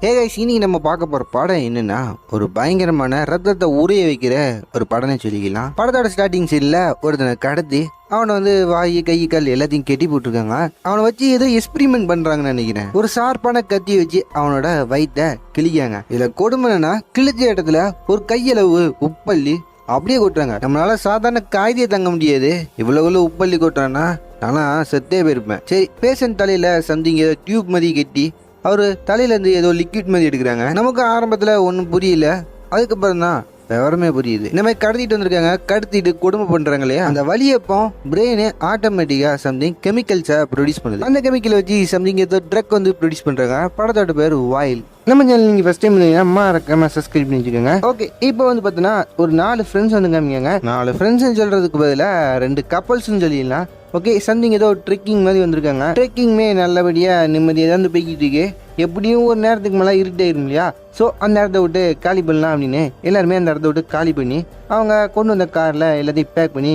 ஏகாய் இன்னைக்கு நம்ம பார்க்க போகிற படம் என்னன்னா ஒரு பயங்கரமான ரத்தத்தை உரிய வைக்கிற ஒரு படம்னு சொல்லிக்கலாம். படத்தோட ஸ்டார்டிங் சீன்ல ஒருத்தனை கடத்தி அவனை வந்து வாய் கை கால் எல்லாத்தையும் கெட்டி போட்டிருக்காங்க. அவனை வச்சு ஏதோ எக்ஸ்பிரிமெண்ட் பண்றாங்கன்னு நினைக்கிறேன். ஒரு ஷார்ப்பான கத்தியை வச்சு அவனோட வயிற்றை கிழிக்காங்க இதுல கொடுமைன்னா கிழிச்ச இடத்துல ஒரு கையளவு உப்பள்ளி அப்படியே கொட்டுறாங்க. நம்மளால சாதாரண காய்தியை தங்க முடியாது. இவ்வளவு உப்பள்ளி கொட்டுறான்னா நானா செத்தே போயிருப்பேன். சரி பேஷண்ட் தலையில சம்திங் டியூப் மாதிரி கட்டி அவர் தலையிலேருந்து ஏதோ லிக்விட் மாதிரி எடுக்கிறாங்க. நமக்கு ஆரம்பத்தில் ஒன்றும் புரியல. அதுக்கப்புறம் தான் விவரமே புரியுது. இந்த மாதிரி கடத்திட்டு வந்திருக்காங்க. கடத்திட்டு கொடுமை பண்ணுறாங்க இல்லையா அந்த வலியப்போ பிரெயின் ஆட்டோமேட்டிக்காக சம்திங் கெமிக்கல்ஸை ப்ரொடியூஸ் பண்ணுது. அந்த கெமிக்கலை வச்சு சம்திங் ஏதோ ட்ரக் வந்து ப்ரொடியூஸ் பண்ணுறாங்க படத்தோட பேர் வாயில் நம்ம சேனல் நீங்கள் ஃபஸ்ட் டைம் இருந்தீங்கன்னா மறக்காம சப்ஸ்கிரைப் பண்ணி வச்சுக்கோங்க. ஓகே இப்போ வந்து பார்த்தீங்கன்னா ஒரு நாலு ஃப்ரெண்ட்ஸ் வந்து காமிக்காங்க நாலு. ஃப்ரெண்ட்ஸ்னு சொல்கிறதுக்கு பதிலாக ரெண்டு கப்பல்ஸ்னு சொல்லிடலாம். ஓகே சம்திங் ஏதோ ட்ரெக்கிங் மாதிரி வந்திருக்காங்க. ட்ரெக்கிங்மே நல்லபடியாக நிம்மதியாக தான் போய்கிட்டு இருக்கு. எப்படியும் ஒரு நேரத்துக்கு மேலே இருட்டாயிரும் இல்லையா? ஸோ அந்த இடத்த விட்டு காலி பண்ணலாம் அப்படின்னு எல்லாருமே அந்த இடத்த விட்டு காலி பண்ணி அவங்க கொண்டு வந்த காரில் எல்லாத்தையும் பேக் பண்ணி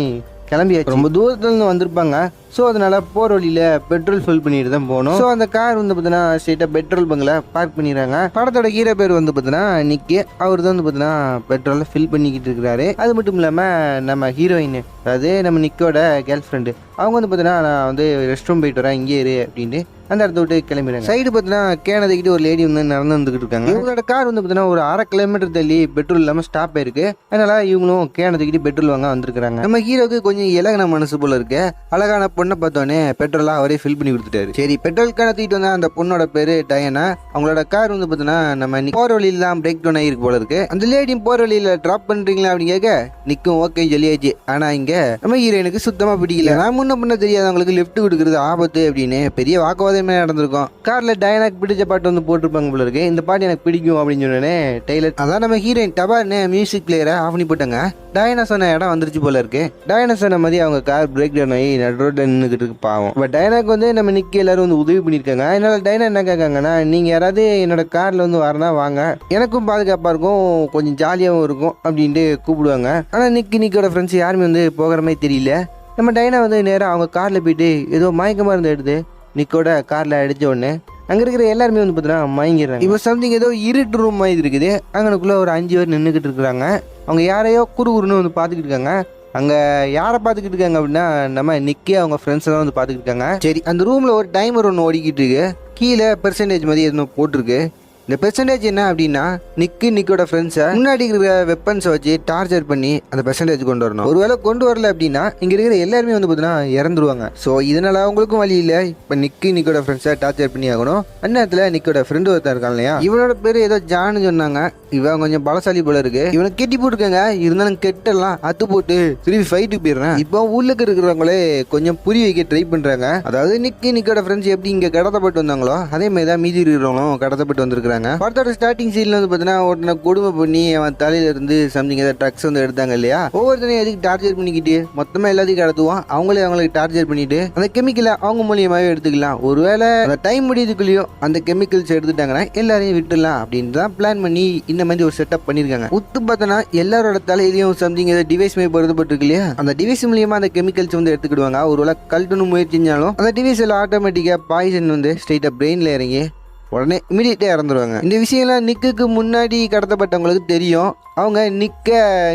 கிளம்பி ரொம்ப தூரத்துலேருந்து வந்திருப்பாங்க. ஸோ அதனால் போகிற வழியில் பெட்ரோல் ஃபில் பண்ணிட்டு தான் போகணும். ஸோ அந்த கார் வந்து பார்த்தீங்கன்னா ஸ்ட்ரெயிட்டாக பெட்ரோல் பங்கில் பார்க் பண்ணிடுறாங்க. படத்தோட ஹீரோ பேர் வந்து பார்த்தீங்கன்னா நிக்கி. அவர் தான் வந்து பார்த்தீங்கன்னா பெட்ரோலை ஃபில் பண்ணிக்கிட்டு இருக்கிறாரு. அது மட்டும் இல்லாமல் நம்ம ஹீரோயின் அதாவது நம்ம நிக்கோட கேர்ள் ஃப்ரெண்டு அவங்க வந்து பார்த்தீங்கன்னா நான் வந்து ரெஸ்ட் ரூம் போயிட்டு வரேன் இங்கே இரு அப்படின்ட்டு அந்த இடத்த விட்டு கிளம்பிடுறாங்க. சைடு பார்த்தீங்கன்னா கேனதைக்கிட்டு ஒரு லேடி வந்து நடந்து வந்துகிட்டு இருக்காங்க. இவங்களோட கார் வந்து பார்த்தீங்கன்னா ஒரு அரை கிலோமீட்டர் தள்ளி பெட்ரோல் இல்லாமல் ஸ்டாப் ஆயிருக்கு. அதனால இவங்களும் கேனதைக்கிட்டு பெட்ரோல் வாங்க வந்திருக்காங்க நம்ம ஹீரோக்கு கொஞ்சம் இலகன மனசு போல இருக்கு. அழகான பொண்ணை பார்த்தோன்னே பெட்ரோலாக அவரே ஃபில் பண்ணி கொடுத்துட்டாரு. சரி பெட்ரோல் தூக்கிட்டு வந்த அந்த பொண்ணோட பேரு டயனா? அவங்களோட கார் வந்து பார்த்தோன்னா நம்ம போற வழியில தான் பிரேக் டவுன் ஆகிருக்கு போல இருக்கு. அந்த லேடியும் போற வழியில ட்ராப் பண்றீங்களா அப்படின்னு கேட்க நிற்கும் ஓகே சொல்லியாச்சு. ஆனா இங்கே நம்ம ஹீரோயினுக்கு சுத்தமாக பிடிக்கல. நான் முன்ன பண்ண தெரியாதவங்களுக்கு லெஃப்ட் கொடுக்குறது ஆபத்து அப்படின்னு பெரிய வாக்குவாதமே நடந்திருக்கும். கார்ல டயனாக்கு பிடிச்ச பாட்டு வந்து போட்டிருப்பாங்க போல இருக்கு. இந்த பாட்டு எனக்கு பிடிக்கும் அப்படின்னு சொன்னோடனே டெய்லர் அதான் நம்ம ஹீரோயின் டபார்னு மியூசிக் பிளேயரை ஆஃப் பண்ணி போட்டாங்க. டயனா சொன்ன இடம் வந்துருச்சு போல இருக்கு. டயனா சொன்ன மாதிரி அவங்க கார் பிரேக் டவுன் ஆகி நடுரோட நின்றுக்கிட்டு இருக்கு பாவம். இப்போ டைனாக்கு வந்து நம்ம நிக்கி எல்லாரும் வந்து உதவி பண்ணியிருக்காங்க. அதனால டைனா என்ன கேட்காங்கன்னா நீங்கள் யாராவது என்னோட காரில் வந்து வரனா வாங்க. எனக்கும் பாதுகாப்பாக இருக்கும் கொஞ்சம் ஜாலியாகவும் இருக்கும் அப்படின்ட்டு கூப்பிடுவாங்க. ஆனால் நிக்கி நிக்கோட ஃப்ரெண்ட்ஸ் யாருமே வந்து போகிற மாதிரி தெரியல. நம்ம டைனா வந்து நேராக அவங்க காரில் போயிட்டு ஏதோ மயக்கமாக மருந்து எடுத்து நிக்கோட காரில் அடித்த உடனே அங்கே இருக்கிற எல்லாருமே வந்து பார்த்தீங்கன்னா மயங்கிடுறாங்க. இப்போ சம்திங் ஏதோ இருட்டு ரூம் மாதிரி இருக்குது. அங்கனுக்குள்ளே ஒரு அஞ்சு பேர் நின்றுக்கிட்டு இருக்கிறாங்க. அவங்க யாரையோ குறு குறுன்னு வந்து பார்த்துக்கிட்டு இருக்காங்க. அங்கே யாரை பார்த்துக்கிட்டு இருக்காங்க அப்படின்னா நம்ம நிக்கே அவங்க ஃப்ரெண்ட்ஸ் தான் வந்து பார்த்துக்கிட்டு இருக்காங்க. சரி அந்த ரூமில் ஒரு டைமர் ஒன்று ஓடிக்கிட்டு இருக்கு. கீழே பெர்சன்டேஜ் மாதிரி எதுவும் போட்டிருக்கு. இந்த பெர்சன்டேஜ் என்ன அப்படின்னா நிக்கு நிக்கோட ஃப்ரெண்ட்ஸை முன்னாடி இருக்கிற வெப்பன்ஸை வச்சு டார்ச்சர் பண்ணி அந்த பெர்சன்டேஜ் கொண்டு வரணும். ஒருவேளை கொண்டு வரல அப்படின்னா இங்கே இருக்கிற எல்லாருமே வந்து பார்த்தீங்கன்னா இறந்துருவாங்க. ஸோ இதனால அவங்களுக்கும் வழி இல்லை. இப்போ நிக்கு நிக்கோட ஃப்ரெண்ட்ஸை டார்ச்சர் பண்ணி ஆகணும். அந்நேரத்தில் நிக்கோட ஃப்ரெண்டு ஒருத்தர் இருக்கான் இல்லையா? இவனோட பேர் ஏதோ ஜான்னு சொன்னாங்க. இவன் கொஞ்சம் பலசாலி போல இருக்கு. இவனை கெட்டி போட்டுருக்காங்க இருந்தாலும் கெட்டெல்லாம் அத்து போட்டு திரும்பி ஃபைட்டுக்கு போயிடுறேன். இப்போ உள்ளுக்கு இருக்கிறவங்களே கொஞ்சம் புரிய வைக்க ட்ரை பண்றாங்க. அதாவது நிக்கி நிக்கோட ஃப்ரெண்ட்ஸ் எப்படி இங்கே கடத்தப்பட்டு வந்தாங்களோ அதே மாதிரி தான் மீதி இருக்கிறவங்களும் கடத்தப்பட்டு வந்திருக்காங்க படத்தோட ஸ்டார்டிங் சீன்ல வந்து பார்த்தீங்கன்னா ஒருத்தனை கொடுமை பண்ணி அவன் தலையில இருந்து சம்திங் ஏதாவது ட்ரக்ஸ் வந்து எடுத்தாங்க இல்லையா? ஒவ்வொருத்தனையும் எதுக்கு டார்ச்சர் பண்ணிக்கிட்டு மொத்தமா எல்லாத்தையும் கடத்துவான். அவங்களே அவங்களுக்கு டார்ச்சர் பண்ணிட்டு அந்த கெமிக்கலை அவங்க மூலியமாவே எடுத்துக்கலாம். ஒருவேளை அந்த டைம் முடியதுக்குள்ளேயும் அந்த கெமிக்கல்ஸ் எடுத்துட்டாங்கன்னா எல்லாரையும் விட்டுடலாம் அப்படின்னு தான் பிளான் பண்ணி இந்த மாதிரி ஒரு செட்டப் பண்ணிருக்காங்க உத்து பார்த்தோன்னா எல்லாரோட தலையிலையும் சம்திங் ஏதாவது டிவைஸ் மாதிரி பொருத்தப்பட்டிருக்கு இல்லையா? அந்த டிவைஸ் மூலியமா அந்த கெமிக்கல்ஸ் வந்து எடுத்துக்கிடுவாங்க. ஒருவேளை கழட்டணும் முயற்சி செஞ்சாலும் அந்த டிவைஸில் ஆட்டோமேட்டிக்காக பாய்சன் வந்து ஸ்ட்ரெயிட்டாக பிரெயினில் இறங்கி உடனே இமீடியட்டாக இறந்துருவாங்க. இந்த விஷயம்லாம் நிக்குக்கு முன்னாடி கடத்தப்பட்டவங்களுக்கு தெரியும். அவங்க நிக்க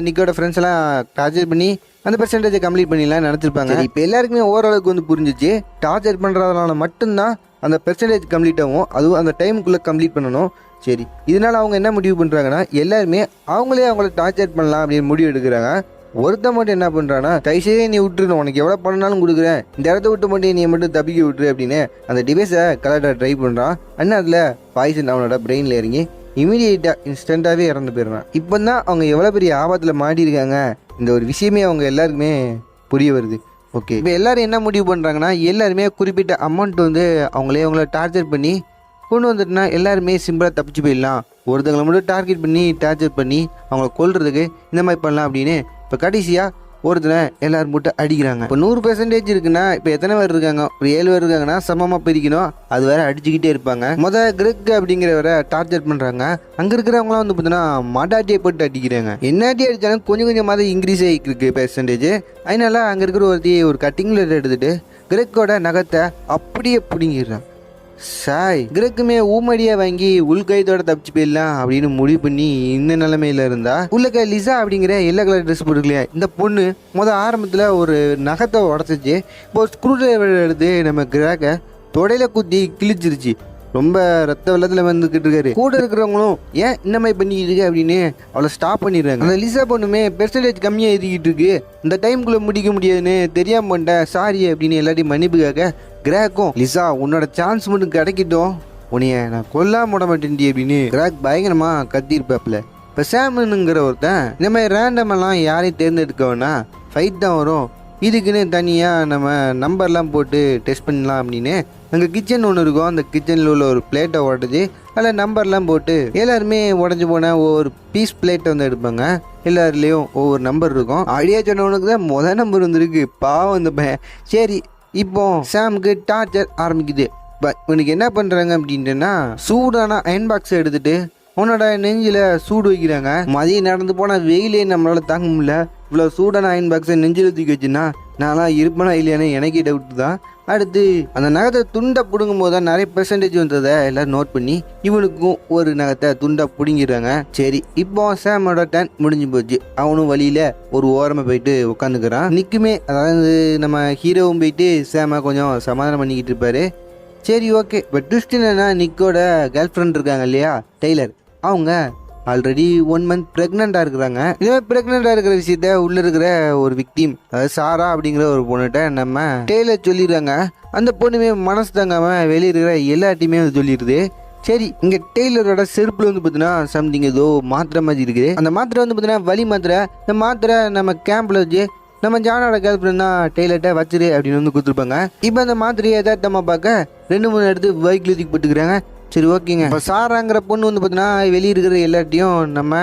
நிக்கோட ஃப்ரெண்ட்ஸ் எல்லாம் டார்ச்சர் பண்ணி அந்த பெர்சன்டேஜை கம்ப்ளீட் பண்ணிடலாம் நினச்சிருப்பாங்க. இப்போ எல்லாருக்குமே ஓரளவுக்கு வந்து புரிஞ்சிச்சு. டார்ச்சர் பண்ணுறதுனால மட்டும்தான் அந்த பெர்சன்டேஜ் கம்ப்ளீட் ஆகும். அதுவும் அந்த டைமுக்குள்ளே கம்ப்ளீட் பண்ணணும். சரி இதனால் அவங்க என்ன முடிவு பண்ணுறாங்கன்னா எல்லாருமே அவங்களே அவங்கள டார்ச்சர் பண்ணலாம் அப்படின்னு முடிவு எடுக்கிறாங்க. ஒருத்த மட்டும் என்ன பண்ணுறான்னா தைசையே நீ விட்டுரு உனக்கு எவ்வளோ பண்ணாலும் கொடுக்குறேன். இந்த இடத்த விட்டு மட்டும் நீ மட்டும் தப்பிக்க விட்டுரு அப்படின்னு அந்த டிவைஸை கலெக்டாக ட்ரை பண்ணுறான் அண்ணா அதில் பாய்சன் அவனோட பிரெயினில் இறங்கி இமீடியட்டாக இன்ஸ்டண்ட்டாகவே இறந்து போயிடுறான். இப்போ தான் அவங்க எவ்வளோ பெரிய ஆபத்தில் மாட்டியிருக்காங்க இந்த ஒரு விஷயமே அவங்க எல்லாருக்குமே புரிய வருது. ஓகே இப்போ எல்லாரும் என்ன முடிவு பண்ணுறாங்கன்னா எல்லாருமே குறிப்பிட்ட அமௌண்ட் வந்து அவங்களே அவங்கள டார்ச்சர் பண்ணி கொண்டு வந்துட்டுனா எல்லாருமே சிம்பிளாக தப்பிச்சு போயிடலாம். ஒருத்தங்களை மட்டும் டார்கெட் பண்ணி டார்ச்சர் பண்ணி அவங்கள கொல்றதுக்கு இந்த மாதிரி பண்ணலாம் அப்படின்னு இப்போ கடைசியாக ஒருத்தனை எல்லாரும் போட்டு அடிக்கிறாங்க. இப்போ நூறு பெர்சன்டேஜ் இருக்குன்னா இப்போ எத்தனை பேர் இருக்காங்க? ஒரு ஏழு பேர் இருக்காங்கன்னா சமமாக பிரிக்கணும். அது வேற அடிச்சுக்கிட்டே இருப்பாங்க. முத கிரெக் அப்படிங்கிறவரை டார்ச்சர் பண்ணுறாங்க அங்கே இருக்கிறவங்களாம் வந்து பார்த்தீங்கன்னா மாட்டாட்டியை போட்டு அடிக்கிறாங்க. என்னாட்டி அடித்தாலும் கொஞ்சம் கொஞ்சமாக இன்க்ரீஸ் ஆகிருக்கு பெர்சன்டேஜ் அதனால அங்கே இருக்கிற ஒருத்தி ஒரு கட்டிங் எடுத்துகிட்டு எடுத்துட்டு கிரெக்கோட நகத்தை அப்படியே பிடுங்கிடுறான். சாய் கிரக்குமே ஊமடியா வாங்கி உள்கைத்தோட தப்பிச்சு போயிடலாம் அப்படின்னு முடிவு பண்ணி இந்த நிலைமையில இருந்தா உள்ளக்க லிசா அப்படிங்கிற எல்லோ கலர் ட்ரெஸ் போட்டுக்கலையா? இந்த பொண்ணு முத ஆரம்பத்தில் ஒரு நகத்தை உடச்சிச்சு இப்போ ஸ்க்ரூ டிரைவர் எடுத்து நம்ம கிராக்க தொடையில குத்தி கிழிச்சிருச்சு. ரொம்ப ரத்த வெள்ளத்துல வந்துகிட்டு இருக்காரு. கூட இருக்கிறவங்களும் ஏன் இந்த மாதிரி பண்ணிக்கிட்டு இருக்கு? அப்படின்னு அவளை ஸ்டாப் பண்ணிடுறாங்க. அந்த லிசா பொண்ணுமே பெர்சன்டேஜ் கம்மியாக எழுதிக்கிட்டு இருக்கு. இந்த டைம்குள்ளே முடிக்க முடியாதுன்னு தெரியாம பண்ணிட்டேன் சாரி அப்படின்னு எல்லாத்தையும் மன்னிப்பு கேட்க கிராக்கும் லிசா உன்னோட சான்ஸ் மட்டும் கிடைக்கட்டும். உனைய நான் கொல்லாம விட மாட்டேன்டி அப்படின்னு கிராக் பயங்கரமா கத்திருப்பாப்ல இப்போ சாமனுங்கிற ஒருத்தன் இந்த மாதிரி ரேண்டம் எல்லாம் யாரையும் தேர்ந்தெடுக்க வேணா ஃபைட் தான் வரும். இதுக்குன்னு தனியாக நம்ம நம்பர்லாம் போட்டு டெஸ்ட் பண்ணலாம் அப்படின்னு அங்கே கிச்சன் ஒன்று இருக்கும். அந்த கிச்சனில் உள்ள ஒரு பிளேட்டை உடச்சி அதில் நம்பர்லாம் போட்டு எல்லாருமே உடஞ்சி போன ஒவ்வொரு பீஸ் பிளேட்டை வந்து எடுப்பாங்க. எல்லாருலேயும் ஒவ்வொரு நம்பர் இருக்கும். அழியா சொன்னவனுக்கு தான் முதல் நம்பர் வந்துருக்கு. பாவம் இந்த பையன். சரி இப்போ சாம்க்கு டார்ச்சர் ஆரம்பிக்குது. பட் இவனுக்கு என்ன பண்ணுறாங்க அப்படின்ட்டுன்னா சூடான அயன் பாக்ஸை எடுத்துட்டு உன்னோட நெஞ்சில் சூடு வைக்கிறாங்க. மதியம் நடந்து போனால் வெயிலே நம்மளால் தாங்க முடியல. இவ்வளோ சூடான அயன் பாக்ஸை நெஞ்சில் தூக்கி வச்சுன்னா நான்லாம் இருப்பேனா இல்லையானு எனக்கே டவுட் தான். அடுத்து அந்த நகத்தை துண்டை பிடுங்கும் போது தான் நிறைய பெர்சன்டேஜ் வந்ததை எல்லாரும் நோட் பண்ணி இவனுக்கும் ஒரு நகத்தை துண்டை பிடுங்கிடுறாங்க. சரி இப்போ சாமோட டேன் முடிஞ்சு போச்சு. அவனும் வழியில் ஒரு ஓரமாக போயிட்டு உட்காந்துக்கிறான் நிற்குமே அதாவது நம்ம ஹீரோவும் போயிட்டு சேமா கொஞ்சம் சமாதானம் பண்ணிக்கிட்டு இருப்பாரு. சரி ஓகே இப்போ ட்விஸ்ட் என்னன்னா நிக்கோட கேர்ள் ஃப்ரெண்ட் இருக்காங்க இல்லையா டெய்லர். அவங்க ஆல்ரெடி ஒன் மந்த் ப்ரெக்னெண்ட்டாக இருக்கிறாங்க. இதுவே ப்ரெக்னெண்ட்டாக இருக்கிற விஷயத்த உள்ளே இருக்கிற ஒரு விக்டீம் அதாவது சாரா அப்படிங்கிற ஒரு பொண்ணுகிட்ட நம்ம டெய்லர் சொல்லிடுறாங்க. அந்த பொண்ணுமே மனசு தங்காமல் வெளியே இருக்கிற எல்லாத்தையுமே வந்து சொல்லிடுது. சரி இங்கே டெய்லரோட செருப்பில் வந்து பார்த்தீங்கன்னா சம்திங் ஏதோ மாத்திரை மாதிரி இருக்குது. அந்த மாத்திரை வந்து பார்த்தீங்கன்னா வலி மாத்திரை. இந்த மாத்திரை நம்ம கேம்பில் வச்சு நம்ம ஜானோட கேர்ள் ஃப்ரெண்ட் தான் டெய்லர்ட்ட வச்சிரு அப்படின்னு வந்து கொடுத்துருப்பாங்க. இப்போ அந்த மாத்திரையை எதார்த்தமாக பார்க்க ரெண்டு மூணு எடுத்து பைக்கில் தூக்கி போட்டுக்கிறாங்க. சரி ஓகேங்க. இப்போ சாராங்கிற பொண்ணு வந்து பார்த்தீங்கன்னா வெளியே இருக்கிற எல்லாத்தையும் நம்ம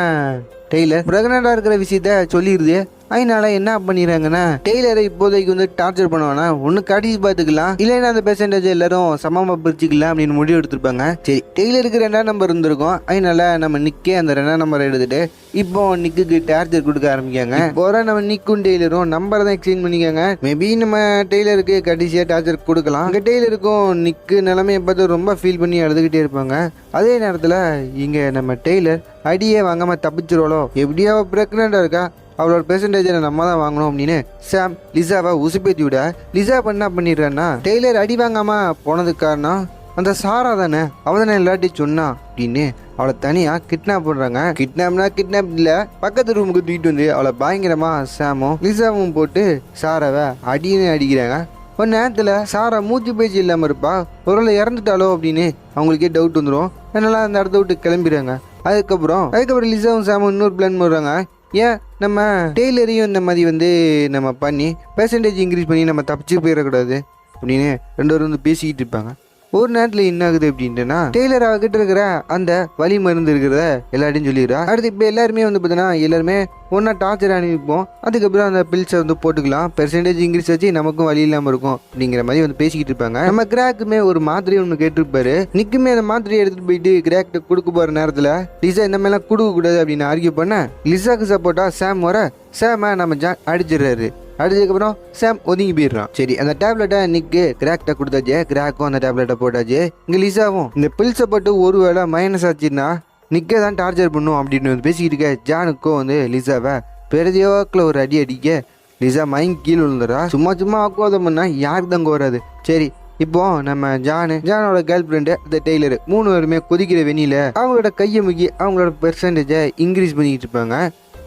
டெய்லர். ப்ரெக்னெண்ட்டாக இருக்கிற விஷயத்த சொல்லிடுது அதனால என்ன பண்ணிடுறாங்கன்னா டெய்லரை இப்போதைக்கு வந்து டார்ச்சர் பண்ணுவானா? ஒன்று கடிச்சு பார்த்துக்கலாம் இல்லைன்னா அந்த பெர்சன்டேஜ் எல்லாரும் சமமாக பிரிச்சுக்கலாம் அப்படின்னு முடிவு எடுத்திருப்பாங்க. சரி டெய்லருக்கு ரெண்டாம் நம்பர் இருந்திருக்கும். அதனால நம்ம நிக்கே அந்த ரெண்டாம் நம்பரை எடுத்துட்டு இப்போ நிக்குக்கு டார்ச்சர் கொடுக்க ஆரம்பிக்காங்க. போற நம்ம நிக்கும் டெய்லரும் நம்பரை தான் எக்ஸ்சேஞ்ச் பண்ணிக்காங்க. மேபி நம்ம டெய்லருக்கு கடைசியாக டார்ச்சர் கொடுக்கலாம். அங்கே டெய்லருக்கும் நிக்கு நிலைமையை பார்த்து ரொம்ப ஃபீல் பண்ணி அழுதுகிட்டே இருப்பாங்க. அதே நேரத்தில் இங்கே நம்ம டெய்லர் அடியே வாங்காமல் தப்பிச்சிருவாளோ? எப்படியோ ப்ரெக்னெண்ட்டாக இருக்கா? அவளோட பெர்சன்டேஜை நம்ம தான் வாங்கணும் அப்படின்னு சாம் லிசாவை உசுப்பேத்தி விட லிசா என்ன பண்ணிடுறான்னா டெய்லர் அடி வாங்காம போனதுக்கு காரணம் அந்த சாரா தானே அவ தானே இல்லாட்டி சொன்னா அப்படின்னு அவளை தனியா கிட்னாப் பண்றாங்க. கிட்னாப்னா கிட்னாப் இல்ல பக்கத்து ரூமுக்கு தூக்கிட்டு வந்து அவளை பயங்கரமா சாமும் லிசாவும் போட்டு சாராவை அடின்னு அடிக்கிறாங்க. ஒரு நேரத்தில் சாரா மூச்சு பேச்சு இல்லாமல் இருப்பா ஒருவேளை இறந்துட்டாலோ அப்படின்னு அவங்களுக்கே டவுட் வந்துடும் அதனால அந்த இடத்த விட்டு கிளம்பிடுறாங்க. அதுக்கப்புறம் அதுக்கப்புறம் லிசாவும் சாமும் இன்னொரு பிளான் பண்ணுறாங்க ஏன்? நம்ம டெய்லரையும் இந்த மாதிரி வந்து நம்ம பண்ணி பெர்சன்டேஜ் இன்க்ரீஸ் பண்ணி நம்ம தப்பிச்சு போயிடக்கூடாது அப்படின்னு ரெண்டு பேரும் வந்து பேசிக்கிட்டு இருப்பாங்க. ஒரு நேரத்தில் என்ன ஆகுது அப்படின்ட்டுனா டெய்லர் அவகிட்ட இருக்கிற அந்த வலி மருந்து இருக்கிறத எல்லாத்தையும் சொல்லிடுறா. அடுத்து இப்போ எல்லாருமே வந்து பார்த்தீங்கன்னா எல்லாருமே ஒன்றா டார்ச்சர் அனுப்பிப்போம் அதுக்கப்புறம் அந்த பில்ஸை வந்து போட்டுக்கலாம். பெர்சன்டேஜ் இன்க்ரீஸ் வச்சு நமக்கும் வழி இல்லாமல் இருக்கும் அப்படிங்கிற மாதிரி வந்து பேசிக்கிட்டு இருப்பாங்க. நம்ம கிராக்குமே ஒரு மாத்திரை ஒன்று கேட்டிருப்பாரு. நிக்குமே அந்த மாத்திரையை எடுத்துகிட்டு போயிட்டு கிராக்ட்ட கொடுக்க போகிற நேரத்தில் லிசா இந்த மாதிரிலாம் கொடுக்கக்கூடாது அப்படின்னு ஆர்கியூ பண்ண லிசாக்கு சப்போர்ட்டா சாம் வர சாம நம்ம ஜா அடிச்சிடுறாரு. அடிச்சதுக்கப்புறம் சாம் ஒதுங்கி போயிடுறான். சரி அந்த டேப்லெட்டை நிக்கு. கிராக்ட கொடுத்தாச்சு. கிராக்கும் அந்த டேப்லெட்டை போட்டாச்சு. இங்கே லிசாவும் இந்த பில்ஸை போட்டு ஒரு வேளை மைனஸ் ஆச்சுன்னா நிக்கே தான் டார்ச்சர் பண்ணும் அப்படின்னு வந்து பேசிக்கிட்டு இருக்க ஜானுக்கும் வந்து லிசாவை பெருதியோக்கில் ஒரு அடி அடிக்க லிசா மயங்கி கீழே விழுந்துடா சும்மா சும்மா ஆக்குவாதம் பண்ணா யாருக்கு தங்க வராது. சரி இப்போ நம்ம ஜானு ஜானோட கேர்ள் ஃப்ரெண்டு அந்த டெய்லரு மூணு பேருமே கொதிக்கிற வெண்ணில அவங்களோட கையை முக்கி அவங்களோட பெர்சன்டேஜை இன்க்ரீஸ் பண்ணிக்கிட்டு இருப்பாங்க.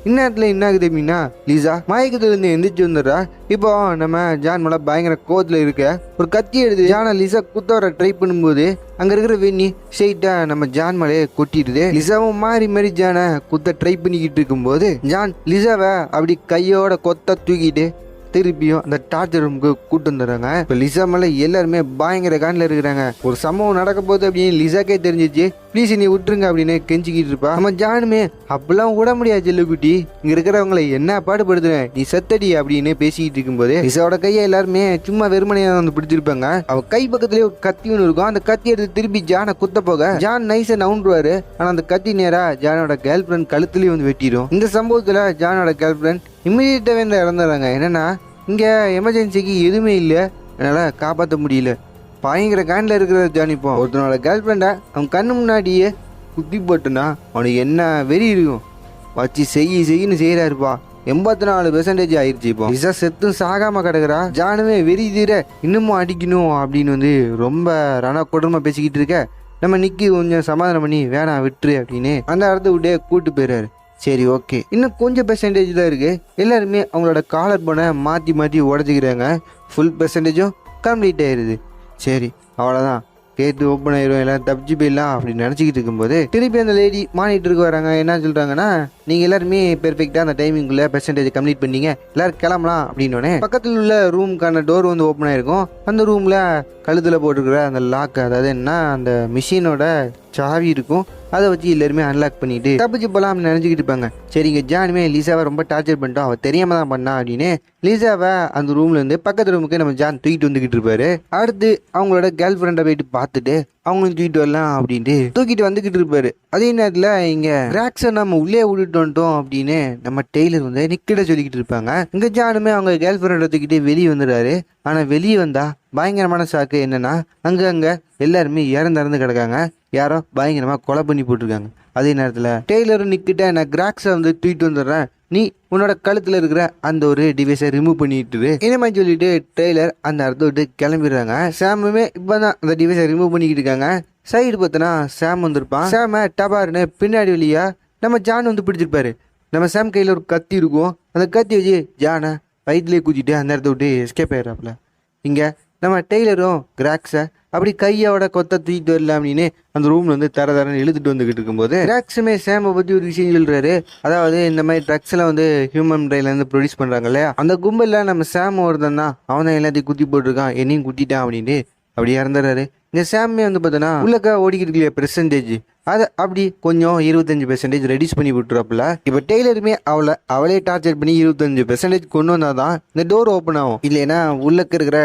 இந்நேரத்தில் என்ன ஆகுது அப்படின்னா லீசா மயக்கத்துலேருந்து எந்திரிச்சு வந்துடுறா. இப்போ நம்ம ஜான் மேலே பயங்கர கோவத்தில் இருக்க. ஒரு கத்தி எடுத்து ஜானை லிசா குத்த வர ட்ரை பண்ணும்போது அங்கே இருக்கிற வெண்ணி ஸ்ட்ரெயிட்டாக நம்ம ஜான் மேலே கொட்டிடுது. லிசாவும் மாறி மாறி ஜானை குத்த ட்ரை பண்ணிக்கிட்டு இருக்கும்போது ஜான் லிசாவை அப்படி கையோட கொத்த தூக்கிட்டு திருப்பியும் அந்த டார்ச்சர் ரூமுக்கு கூட்டு வந்துடுறாங்க. இப்போ லிசா மேலே எல்லாருமே பயங்கர காண்டில் இருக்கிறாங்க. ஒரு சம்பவம் நடக்க போது அப்படின்னு லிசாக்கே தெரிஞ்சிச்சு. ப்ளீஸ் நீ விட்டுருங்க அப்படின்னு கெஞ்சிக்கிட்டு இருப்பா. நம்ம ஜானுமே அப்பெல்லாம் விட முடியாது ஜெல்லுக்குட்டி இங்க இருக்கிறவங்களை என்ன பாடுபடுத்துறேன் நீ செத்தடி அப்படின்னு பேசிக்கிட்டு இருக்கும்போது லிசாவோட கையை எல்லாருமே சும்மா வெறுமனையா வந்து பிடிச்சிருப்பாங்க. அவ கை பக்கத்துலயே ஒரு கத்தி ஒன்று இருக்கும். அந்த கத்தி எடுத்து திருப்பி ஜானை குத்த போக ஜான் நைஸை நவுண்டுவாரு. ஆனா அந்த கத்தி நேரா ஜானோட கேர்ள் ஃப்ரெண்ட் கழுத்துலயே வந்து வெட்டிடும் இந்த சம்பவத்துல ஜானோட கேர்ள் ஃப்ரெண்ட் இம்மிடியட்டாகவே இறந்துடுறாங்க என்னன்னா இங்கே எமர்ஜென்சிக்கு எதுவுமே இல்லை. என்னால் காப்பாற்ற முடியல. பயங்கர கேண்டில் இருக்கிற ஜானிப்போ ஒருத்தனோட கேர்ள் ஃப்ரெண்டை அவன் கண்ணு முன்னாடியே குத்தி போட்டுனா அவனுக்கு என்ன வெறி இருக்கும்? வச்சு செய்ய செய்யின்னு செய்கிறாருப்பா எண்பத்தி நாலு பெர்சன்டேஜ் ஆயிடுச்சு இப்போ. விசா செத்தும் சாகாம கிடக்குறா. ஜானுமே வெறி தீர இன்னமும் அடிக்கணும் அப்படின்னு வந்து ரொம்ப ரண கொடுமை பேசிக்கிட்டு இருக்க. நம்ம நிக்கி கொஞ்சம் சமாதானம் பண்ணி வேணாம் விட்டுரு அப்படின்னு அந்த இடத்த விட்டே கூட்டு போயிடுறாரு சரி ஓகே. இன்னும் கொஞ்சம் பெர்சன்டேஜ் தான் இருக்குது எல்லாருமே அவங்களோட காலர் போனை மாற்றி மாற்றி உடச்சிக்கிறாங்க. ஃபுல் பெர்சன்டேஜும் கம்ப்ளீட் ஆயிடுது சரி அவ்வளோதான் கேட்டு ஓப்பன் ஆயிரும் எல்லாம் தப்பிச்சு போயிடலாம் அப்படின்னு நினச்சிக்கிட்டு இருக்கும்போது திருப்பி அந்த லேடி மானிட்டருக்கு வராங்க என்ன சொல்கிறாங்கன்னா நீங்கள் எல்லாருமே பெர்ஃபெக்டாக அந்த டைமிங்குள்ளே பெர்சன்டேஜ் கம்ப்ளீட் பண்ணீங்க. எல்லோரும் கிளம்பலாம் அப்படின்னோடனே பக்கத்தில் உள்ள ரூமுக்கான டோர் வந்து ஓப்பன் ஆயிருக்கும். அந்த ரூமில் கழுத்தில் போட்டிருக்கிற அந்த லாக் அதாவது என்ன அந்த மிஷினோட சாவி இருக்கும். அதை வச்சு எல்லாருமே அன்லாக் பண்ணிட்டு தப்பிச்சு போகலாம்னு நினச்சிக்கிட்டு இருப்பாங்க. சரிங்க ஜானுமே லீசாவை ரொம்ப டார்ச்சர் பண்ணிட்டோம் அவள் தெரியாம தான் பண்ணா அப்படின்னு லீசாவை அந்த ரூம்ல இருந்து பக்கத்து ரூமுக்கு நம்ம ஜான் தூக்கிட்டு வந்துக்கிட்டு இருப்பாரு. அடுத்து அவங்களோட கேர்ள் ஃப்ரெண்டை போயிட்டு பார்த்துட்டு அவங்களும் தூக்கிட்டு வரலாம் அப்படின்ட்டு தூக்கிட்டு வந்துக்கிட்டு இருப்பாரு. அதே நேரத்தில் இங்க ராக்ஸை நம்ம உள்ளே விட்டுட்டு வந்துட்டோம் அப்படின்னு நம்ம டெய்லர் வந்து நிக்கிட சொல்லிக்கிட்டு இருப்பாங்க. இங்க ஜானுமே அவங்க கேர்ள் ஃப்ரெண்டை தூக்கிட்டு வெளியே வந்துடுறாரு. ஆனா வெளியே வந்தா பயங்கரமான சாக்கு என்னன்னா அங்க அங்க எல்லாருமே இறந்து இறந்து கிடக்காங்க. யாரோ பயங்கரமாக கொலை பண்ணி போட்டிருக்காங்க. அதே நேரத்தில் டெய்லரும் நிக்கிட்ட நான் கிராக்ஸை வந்து தூக்கிட்டு வந்துடுறேன். நீ உன்னோட கழுத்தில் இருக்கிற அந்த ஒரு டிவைஸை ரிமூவ் பண்ணிட்டு இனிமே மாதிரி சொல்லிட்டு டெய்லர் அந்த இடத்த விட்டு கிளம்பிடுறாங்க. சாமுமே இப்போ தான் அந்த டிவைஸை ரிமூவ் பண்ணிக்கிட்டு இருக்காங்க. சைடு பார்த்தோன்னா சாம் வந்திருப்பான். சாம டபார்னு பின்னாடி வழியா நம்ம ஜான் வந்து பிடிச்சிருப்பாரு. நம்ம சாம் கையில் ஒரு கத்தி இருக்கும். அந்த கத்தி வச்சு ஜானை வயிற்றுலேயே குத்திட்டு அந்த இடத்த விட்டு எஸ்கேப் ஆயிடுறாப்புல. இங்கே நம்ம டெய்லரும் கிராக்ஸை அப்படி கையோட கொத்த தூக்கிட்டு வரல அப்படின்னு அந்த ரூம்ல வந்து தர தரன்னு இழுத்துட்டு வந்துகிட்டு இருக்கும்போது கிராக்ஸுமே சேமை பற்றி ஒரு விஷயம் சொல்கிறாரு அதாவது இந்த மாதிரி ட்ரக்ஸ் எல்லாம் வந்து ஹியூமன் பிரெயின்ல இருந்து ப்ரொடியூஸ் பண்ணுறாங்க இல்லையா? அந்த கும்பலில் நம்ம சேம் ஒருத்தன் தான். அவன் தான் எல்லாத்தையும் குத்தி போட்டிருக்கான். என்னையும் குத்திட்டான் அப்படின்ட்டு அப்படி இறந்துறாரு இந்த சாமே வந்து பார்த்தோன்னா உள்ளக்க ஓடிக்கிட்டு இல்லையா பெர்சன்டேஜ் அதை அப்படி கொஞ்சம் இருபத்தஞ்சு பெர்சன்டேஜ் ரெடியூஸ் பண்ணி விட்டுறப்பல இப்போ டெய்லருமே அவளை அவளே டார்ச்சர் பண்ணி இருபத்தஞ்சு பெர்சன்டேஜ் கொண்டு வந்தாதான் இந்த டோர் ஓப்பன் ஆகும். இல்லைன்னா உள்ளக்க இருக்கிற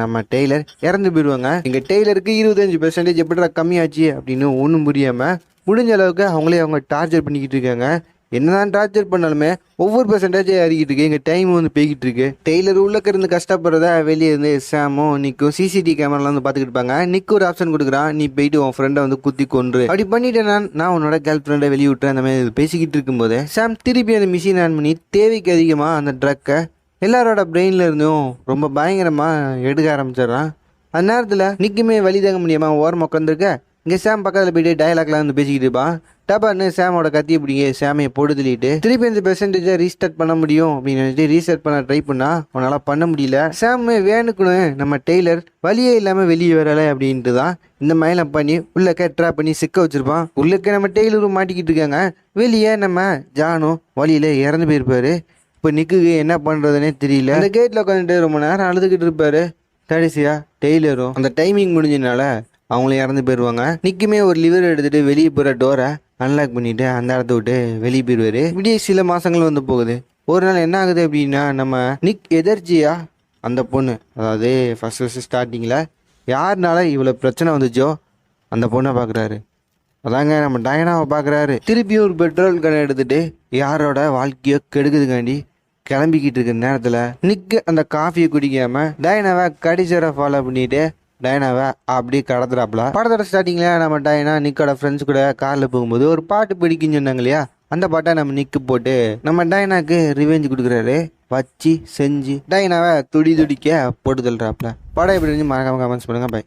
நம்ம டெய்லர் இறந்து போயிடுவாங்க. இங்கே டெய்லருக்கு இருபத்தஞ்சு பெர்சன்டேஜ் எப்படிடா கம்மியாச்சு அப்படின்னு ஒன்றும் புரியாமல் முடிஞ்ச அளவுக்கு அவங்களே அவங்க டார்ச்சர் பண்ணிக்கிட்டு இருக்காங்க. என்னதான் டார்ச்சர் பண்ணாலுமே ஒவ்வொரு பர்சன்டேஜ் அறிக்கிட்டு இருக்கு. எங்கள் டைம் வந்து போய்கிட்டு இருக்கு. டெய்லர் உள்ளக்க இருந்து கஷ்டப்படுறதா வெளியே இருந்து சாமும் நிற்கும் சிசிடிவி கேமராலாம் வந்து பார்த்துக்கிட்டு இருப்பாங்க. நிக்கு ஒரு ஆப்ஷன் கொடுக்குறான். நீ போயிட்டு உன் ஃப்ரெண்டை வந்து குத்தி கொன்று. அப்படி பண்ணிட்டேன் நான் நான் உன்னோட கேர்ள் ஃப்ரெண்டை வெளியே விட்டுறேன் அந்த மாதிரி பேசிக்கிட்டு இருக்கும்போது சாம் திருப்பி அந்த மிஷின் ஆன் பண்ணி தேவைக்கு அதிகமாக அந்த ட்ரக்கை எல்லாரோட பிரெயின்ல இருந்தும் ரொம்ப பயங்கரமாக எடுக்க ஆரம்பிச்சிடுறான். அந்த நேரத்தில் நிற்குமே வழி தாங்க முடியாமல் ஓரம் உட்காந்துருக்க இங்கே சாம் பக்கத்தில் போயிட்டு டயலாக்லாம் வந்து பேசிக்கிட்டு இருப்பான் டப்பான்னு சாமோட கத்தி பிடிங்க சாமியை போட்டு தள்ளிட்டு திருப்பி இந்த பெர்சன்டேஜை ரீஸ்டார்ட் பண்ண முடியும் அப்படின்னு நினைச்சிட்டு ரீஸ்டார்ட் பண்ண ட்ரை பண்ணா அவனால பண்ண முடியல. சாம் வேணுக்குன்னு நம்ம டெய்லர் வழியே இல்லாமல் வெளியே வரலை அப்படின்ட்டு தான் இந்த மயிலம் பண்ணி உள்ளக்க ட்ராப் பண்ணி சிக்க வச்சிருப்பான். உள்ளக்க நம்ம டெய்லரும் மாட்டிக்கிட்டு இருக்காங்க. வெளியே நம்ம ஜானும் வழியில இறந்து போயிருப்பாரு. இப்போ நிக்குக்கு என்ன பண்ணுறதுனே தெரியல. அந்த கேட்டில் உட்காந்துட்டு ரொம்ப நேரம் அழுதுகிட்டு இருப்பாரு. கடைசியாக டெய்லரும் அந்த டைமிங் முடிஞ்சதுனால அவங்களும் இறந்து போயிடுவாங்க நிக்குமே ஒரு லிவர் எடுத்துட்டு வெளியே போகிற டோரை அன்லாக் பண்ணிட்டு அந்த இடத்த விட்டு வெளியே போயிடுவாரு இப்படியே சில மாசங்கள் வந்து போகுது. ஒரு நாள் என்ன ஆகுது அப்படின்னா நம்ம நிக் எதர்ஜியா அந்த பொண்ணு அதாவது ஃபர்ஸ்ட் ஃபஸ்ட்டு ஸ்டார்டிங்கில் யாருனால இவ்வளோ பிரச்சனை வந்துச்சோ அந்த பொண்ணை பார்க்குறாரு அதாங்க நம்ம டயனாவை பார்க்குறாரு திருப்பியும் ஒரு பெட்ரோல் கடை எடுத்துட்டு யாரோட வாழ்க்கையோ கெடுக்குதுக்காண்டி கிளம்பிக்கிட்டு இருக்கிற நேரத்தில் நிக்கு அந்த காஃபியை குடிக்காமல் டயனாவை கடிச்சரை ஃபாலோ பண்ணிட்டு டைனாவை அப்படி கடத்துறாப்புல படத்தோட ஸ்டார்டிங்கில் நம்ம டயனா நிக்கோட ஃப்ரெண்ட்ஸ் கூட காரில் போகும்போது ஒரு பாட்டு பிடிக்குன்னு சொன்னாங்க இல்லையா? அந்த பாட்டை நம்ம நிக்கு போட்டு நம்ம டயனாக்கு ரிவெஞ்ச் கொடுக்குறாரு. வச்சு செஞ்சு டைனாவை துடி துடிக்க போட்டு தள்ளுறாப்புல படம் எப்படி மறக்காம கமெண்ட்ஸ் பண்ணுங்க. பை